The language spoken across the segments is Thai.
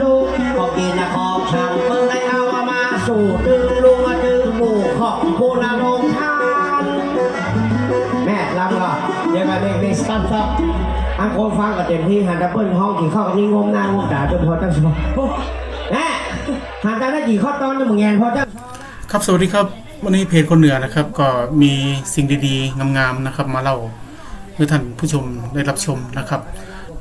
ลูกขอกินนะขอบช่างเมื่อได้เอามาสู่ดึงลุงมาดึงหมู่ขอบคุณนะลงทานแม่รับก็เดี๋ยวกันเด็กเด็กสตันซับอันคนฟังก็เต็มที่หันดับเบิลห้องกี่ข้อกับนี่งมหน้างมตาจนพอตั้งสมองแม่หันกันได้กี่ข้อตอนจะมึงแงนพอตั้งครับสวัสดีครับ วันนี้เพจคนเหนือนะครับ ก็มีสิ่งดีๆงามๆนะครับ มาเล่าให้ท่านผู้ชมได้รับชมนะครับ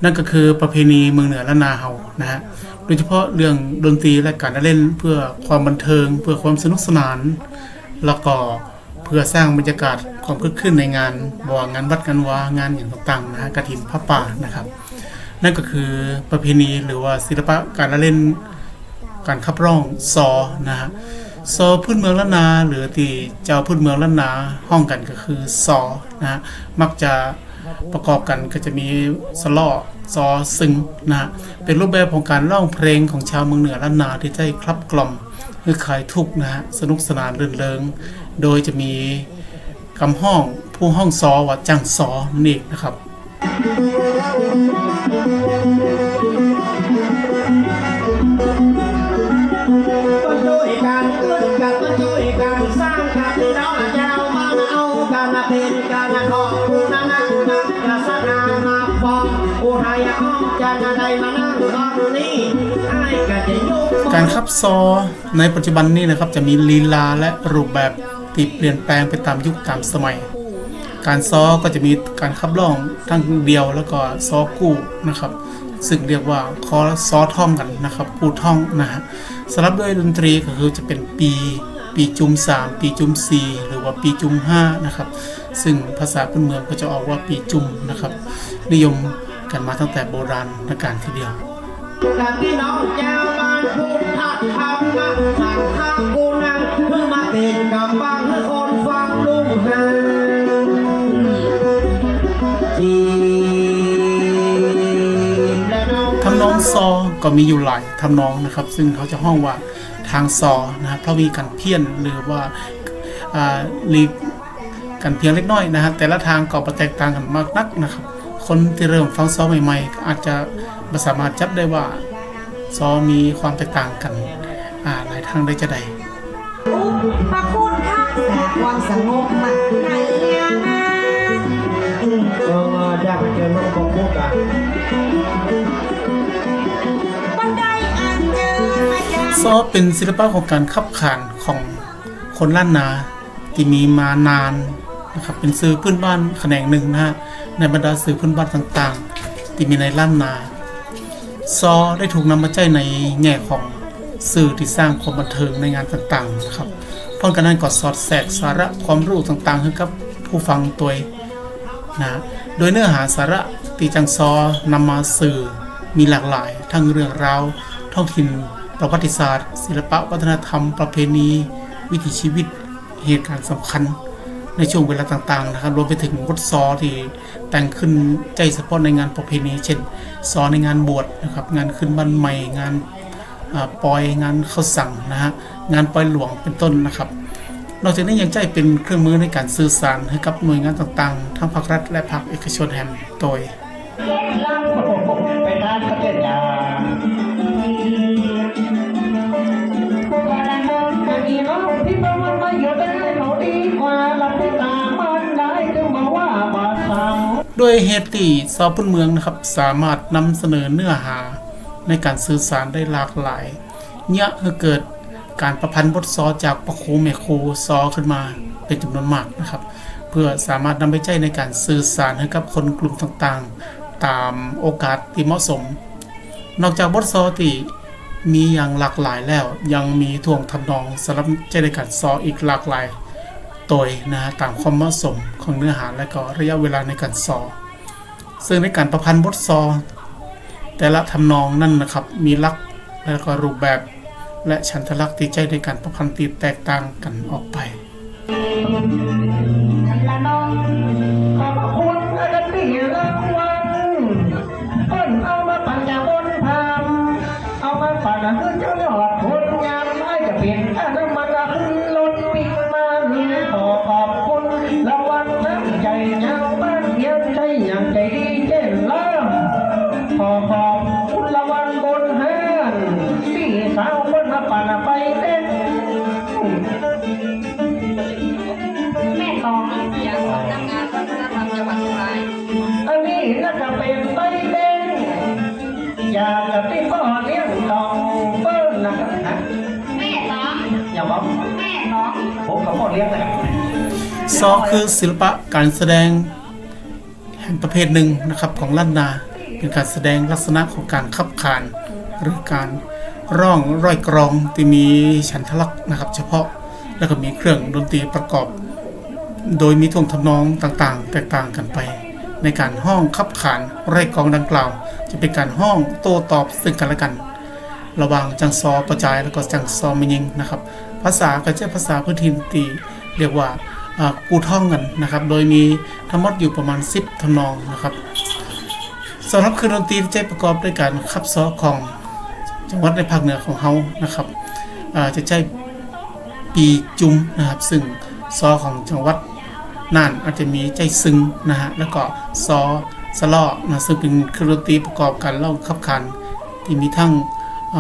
นั่นก็คือประเพณีเมืองเหนือและนาเฮานะฮะโดยเฉพาะเรื่องดนตรีและการเล่นเพื่อความบันเทิง เพื่อความสนุกสนาน แล้วก็เพื่อสร้างบรรยากาศความคึกคืนในงานบ่ว่างานวัดงานวางานอย่างต่างๆนะฮะกระถินพระป่านะครับ นั่นก็คือประเพณีหรือว่าศิลปะการละเล่นการขับร้องซอนะฮะซอพื้นเมืองล้านนาหรือที่เจ้าพื้นเมืองล้านนาห้องกันก็คือซอนะฮะมักจะประกอบกันก็จะมีสลอ ซอซึงนะเป็นรูปแบบของการร้องเพลงของชาวเมืองเหนือล้านนาที่ได้คลับกล่อมคือขายทุกนะฮะสนุกสนานเรื่นเริงโดยจะมีคำห้องผู้ห้องซอว่าจังซอนั่นเองนะครับเกิดกับต้นการขอบคุณนะนักนักจะสนามาฟ อุทยอ้อมจะได้มานั่งตอนนี้ให้กันจะยุบการขับซอในปัจจุบันนี้นะครับจะมีลีลาและรูปแบบที่เปลี่ยนแปลงไปตามยุคตามสมัย การซอก็จะมีการขับร้องทั้งเดียวแล้วก็ซอกู้นะครับซึ่งเรียกว่าคอซอท่องกันนะครับกู้ท่องนะฮะสำหรับด้วยดนตรีก็คือจะเป็นปี ปีจุม3ปีจุม4หรือว่าปีจุม5นะครับซึ่งภาษาพื้นเมืองก็จะออกว่าปีจุมนะครับนิยม กันมาตั้งแต่โบราณการทีเดียวพี่น้องเจ้าบ้านพุทธธรรมาสั่งข้างกูนังเพื่อมาเป็นกำบังให้คนฟังลุงหันจีบและน้องทำนองซอ ก็มีอยู่หลายทำนองนะครับ ซึ่งเขาจะห้องว่าทางซอนะครับเพราะมีการเพี้ยนหรือว่าลีกกันเพียงเล็กน้อยนะฮะแต่ละทางก็แตกต่างกันมากนักนะครับ คนที่เริ่มฟังซอใหม่ๆ อาจจะไม่สามารถจับได้ว่าซอมีความแตกต่างกันหลายทางได้จะใดพระคุณค่ะแต่ความสงบมันในงานเอออยากเจอน้องของพวกอะบันซอเป็นศิลปะของการขับขานของคนล้านนาที่มีมานาน นะครับเป็นสื่อพื้นบ้านแขนงหนึ่งนะฮะในบรรดาสื่อพื้นบ้านต่างๆ ที่มีในล้านนา ซอได้ถูกนำมาใช้ในแง่ของสื่อที่สร้างความบันเทิงในงานต่างๆนะครับเพราะกันนั้นก็สอดแทรกสาระความรู้ต่างๆให้กับผู้ฟังตัวนะโดยเนื้อหาสาระตีจังซอนำมาสื่อมีหลากหลาย ทั้งเรื่องราวท้องถิ่น ประวัติศาสตร์ ศิลปะวัฒนธรรม ประเพณี วิถีชีวิตเหตุการณ์สำคัญ ในช่วงเวลาต่างๆนะครับรวมไปถึงบทซอที่แต่งขึ้นใจเฉพาะในงานประเพณีเช่นซอในงานบวชนะครับงานขึ้นบ้านใหม่งานปล่อยงานเข้าสั่งนะฮะงานปล่อยหลวงเป็นต้นนะครับ นอกจากนี้ยังใจเป็นเครื่องมือในการสื่อสารให้กับหน่วยงานต่างๆ ทั้งภาครัฐและภาคเอกชนแห่งโดย ด้วยเหตุที่ซอพื้นเมืองนะครับ สามารถนำเสนอเนื้อหาในการสื่อสารได้หลากหลายเนี่ยให้เกิดการประพันธ์บทซอจากประโคเมโคซอขึ้นมาเป็นจำนวนมากนะครับ เพื่อสามารถนำไปใช้ในการสื่อสารให้กับคนกลุ่มต่างๆ ตามโอกาสที่เหมาะสม นอกจากบทซอที่มีอย่างหลากหลายแล้วยังมีท่วงทำนองสำหรับใช้ในการซออีกหลากหลาย โดยนะฮะตามความเหมาะสมของเนื้อหาและก็ระยะเวลาในการสอซึ่งในการประพันธ์บทซอ แต่ละทำนองนั่นนะครับมีลักษณ์และก็รูปแบบ และฉันทลักษณ์ที่ใจในการประพันธ์ตีแตกต่างกันออกไปละ อยากจะเป็นพ่อเลี้ยงต้องเปิ้ลนะครับนะแม่น้องอย่าบอกแม่น้องผมกับพ่อเลี้ยงเลยซอคือศิลปะการแสดงแห่งประเภทหนึ่งนะครับของล้านนา เป็นการแสดงลักษณะของการขับขาน หรือการร้องร้อยกรองที่มีฉันทลักษณ์นะครับ เฉพาะแล้วก็มีเครื่องดนตรีประกอบ โดยมีท่วงทำนองต่างๆ แตกต่างกันไป ในการห้องขับขานไร่กองดังกล่าว จะเป็นการห้องโต้ตอบซึ่งกันและกัน ระหว่างจังซอประจายแล้วก็จังซอมยิงนะครับ ภาษาก็จะภาษาพื้นถิ่นตีเรียกว่ากูท่องกันนะครับ โดยมีทั้งหมดอยู่ประมาณ 10ทำนองนะครับสำหรับเครื่องดนตรีที่ใช้ประกอบด้วยการขับซอของจังหวัดในภาคเหนือของเฮานะครับจะใช้ปีจุ้มนะครับ ซึ่งซอของจังหวัด น่านอาจจะมีใจซึ้งนะฮะแล้วก็ซอสเลาะนะซึ่งเป็นเครื่องดนตรีประกอบกันเล่าขับขัน ที่มีทั้งอ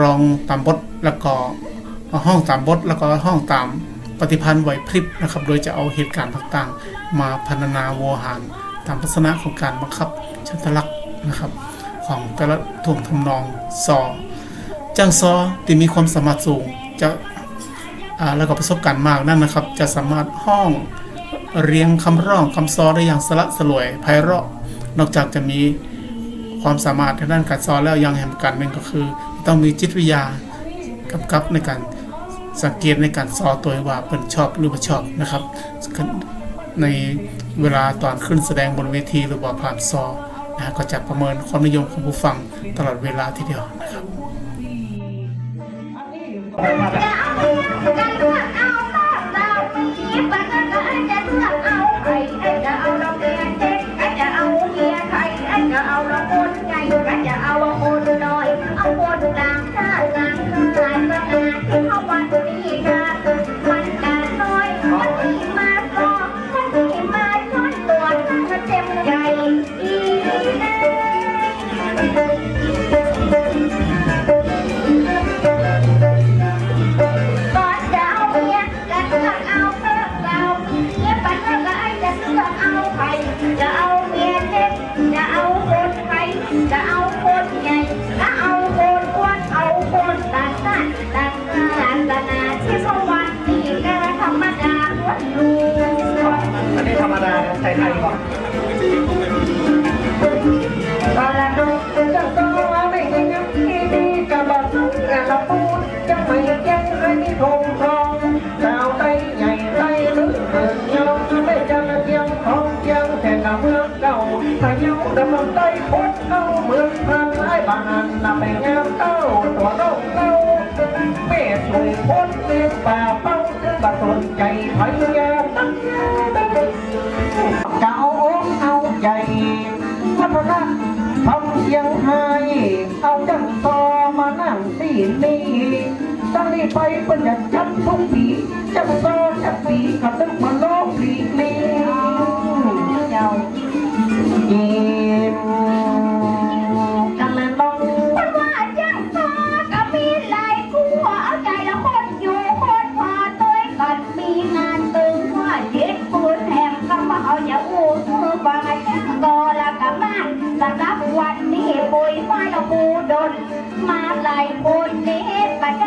รองตามบทแล้วก็ห้องตามบทแล้วก็ห้องตามปฏิพันธ์ไหวพริบนะครับ โดยจะเอาเหตุการณ์ต่างๆ มาพันนาโวหารตามลักษณะของการบังคับชันทลักษณ์นะครับ ของแต่ละท่วงทำนองซอจ้างซอที่มีความสามารถสูงจะ แล้วก็ประสบการณ์มากนั่นนะครับ จะสามารถห้องเรียงคำร้องคำซ้อได้อย่างสละสลวยไพเราะ นอกจากจะมีความสามารถทางด้านการสอนแล้วยังแห่งกันหนึ่งก็คือ ต้องมีจิตวิทยากำกับในการสังเกตในการสอตัวว่าเป็นชอบหรือไม่ชอบนะครับ ในเวลาตอนขึ้นแสดงบนเวทีหรือว่าผ่านซอนะก็จะประเมินความนิยมของผู้ฟังตลอดเวลาทีเดียวนะครับ นาที่สวรรค์นี่ก็ธรรมดาล้วนลูกอันนี้ธรรมดาไทยไทยก่อนตาดงจะต้องไม่ยังยังที่ดีกับบัตรละปูนจะไม่ยังให้ทงทองสาวไตใหญ่ไตลึกเกินยองไม่จังเทียงของเทียงแต่กับเมืองเก่าพายุดำลงไตพุทธเข้าเมืองพันไอ้บานนำไปงามเต้าตัวน้อง เต้าเม่สวยพ้นเลี้ยงป่าเป้าบัตรสนใจพยายาตั้งเจ้าองเอาใหญ่พัฒนะทำเสียงไห้เอาจังตอมานั่งที่นี่ตั้งนี้ไปเป็นจะจับทุกปีจังตอจับปีกับตั้งมา วันนี้ปุยไม้ละปูดน มาไหลคยนี้ประเด